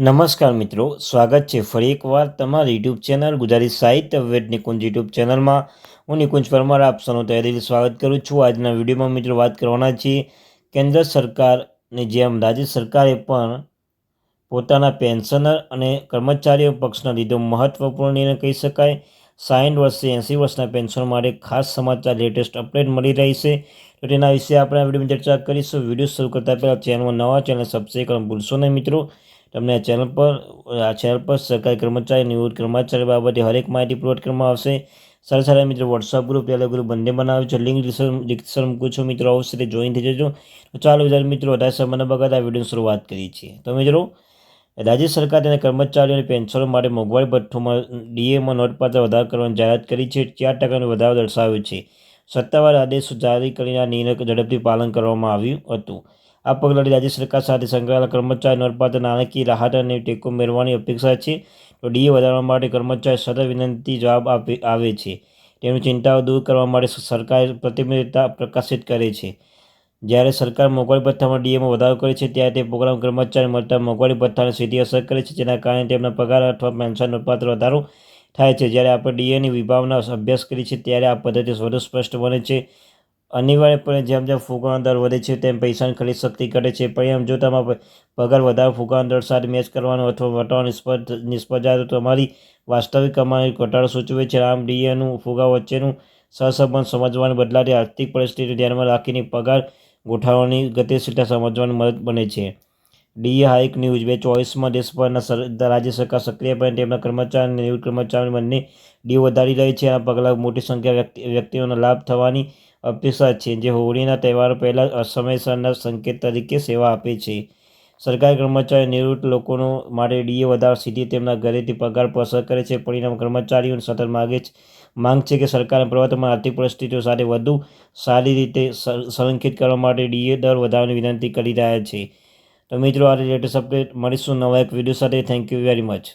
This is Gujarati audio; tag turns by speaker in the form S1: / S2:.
S1: નમસ્કાર મિત્રો, સ્વાગત છે ફરી એકવાર તમારી યુટ્યુબ ચેનલ ગુજરાતી સાહિત્ય વિવેદ નિકુંજ યુટ્યુબ ચેનલમાં. હું નિકુંજ પરમાર, આપ તહેદીલ સ્વાગત કરું છું. આજના વિડીયોમાં મિત્રો વાત કરવાના છીએ કેન્દ્ર સરકારની જેમ રાજ્ય સરકારે પણ પોતાના પેન્શનર અને કર્મચારીઓ પક્ષના લીધો મહત્વપૂર્ણ નિર્ણય કહી શકાય. સાઠ વર્ષથી એંસી વર્ષના પેન્શન માટે ખાસ સમાચાર લેટેસ્ટ અપડેટ મળી રહી છે. તો તેના વિશે આપણે આ વિડીયોમાં ચર્ચા કરીશું. વીડિયો શરૂ કરતા પહેલાં ચેનલમાં નવા ચેનલ સબસ્ક્રાઈબ કરવાનું ભૂલશો નહીં મિત્રો. તમને આ ચેનલ પર, આ ચેનલ પર સરકારી કર્મચારી નિવૃત્ત કર્મચારી બાબતે હરેક માહિતી પ્રોવાઈડ કરવામાં આવશે. સારા સારા મિત્રો વોટ્સઅપ ગ્રુપ ટેલિગ્રુપ બંને બનાવ્યું છે. લિંક ડિસ્ક્રિપ્શન મૂકું છું. મિત્રો, અવશ્ય તે જોઈન થઈ જજો. તો ચાલો વિદ્યાર્થી મિત્રો, વધારે સમયના બગાડ આ વિડીયોની શરૂઆત કરીએ છીએ. તો મિત્રો, રાજ્ય સરકાર તેના કર્મચારીઓની પેન્શનો માટે મોંઘવારી ભથ્થુમાં ડીએમાં નોંધપાત્ર વધારો કરવાની જાહેરાત કરી છે. ચાર ટકાનો વધારો દર્શાવ્યો છે. સત્તાવાર આદેશ જારી કરીને આ નિર્ણય ઝડપથી પાલન કરવામાં આવ્યું હતું. આ પગલાંથી રાજ્ય સરકાર સાથે સંકળાયેલા કર્મચારી નોંધપાત્ર નાણાકીય રાહત અને ટેકો મેળવવાની અપેક્ષા છે. તો ડીએ વધારવા માટે કર્મચારી સતત વિનંતી જવાબ આપે, આવે છે. તેમની ચિંતાઓ દૂર કરવા માટે સરકાર પ્રતિબદ્ધતા પ્રકાશિત કરે છે. જ્યારે સરકાર મોંઘવારી ભથ્થામાં ડીએમાં વધારો કરે છે, ત્યારે તે પ્રોગ્રામ કર્મચારી મળતા મોંઘવારી ભથ્થાને સીધી અસર કરે છે, જેના કારણે તેમના પગાર અથવા પેન્શન નોંધપાત્ર વધારો થાય છે. જ્યારે આપણે ડીએની વિભાવના અભ્યાસ કરીએ છીએ, ત્યારે આ પદ્ધતિ વધુ સ્પષ્ટ બને છે. અનિવાર્યપણે જેમ જેમ ફૂગાનો દર વધે છે, તેમ પૈસાની ખરીદ શક્તિ ઘટે છે. પરિણામ જો તમારો પગાર વધારે ફુગાનો દર સાથે મેચ કરવાનો અથવા વટાવાનો નિષ્ફળ નિષ્ફળ જાય તો તમારી વાસ્તવિક કમાણી ઘટાડો સૂચવે છે. આમ ડીએનું ફુગા વચ્ચેનું સહસંબંધ સમજવાની બદલાતી આર્થિક પરિસ્થિતિ ધ્યાનમાં રાખીને પગાર ગોઠવવાની ગતિશીલતા સમજવાની મદદ બને છે. ડીએ હાઇક ન્યૂઝ બે ચોવીસમાં દેશભરના રાજ્ય સરકાર સક્રિયપણે તેમના કર્મચારી અને નિવૃત્ત કર્મચારી બંને ડી વધારી રહી છે. આ પગલાં મોટી સંખ્યા વ્યક્તિઓનો લાભ થવાની અપેક્ષા છે. જે હોળીના તહેવારો પહેલાં અસમયસરના સંકેત તરીકે સેવા આપે છે. સરકારી કર્મચારી નિવૃત્ત લોકોનો માટે ડીએ વધારો સીધી તેમના ઘરેથી પગાર પર અસર કરે છે. પરિણામ કર્મચારીઓને સતત માગે છે. માંગ છે કે સરકારના પ્રવર્તમાન આર્થિક પરિસ્થિતિઓ સાથે વધુ સારી રીતે સંરક્ષિત કરવા માટે ડીએ દર વધારવાની વિનંતી કરી રહ્યા છે. તો મિત્રો આ લેટેસ્ટ અપડેટ મળીશું નવા એક વીડિયો સાથે. Thank you very much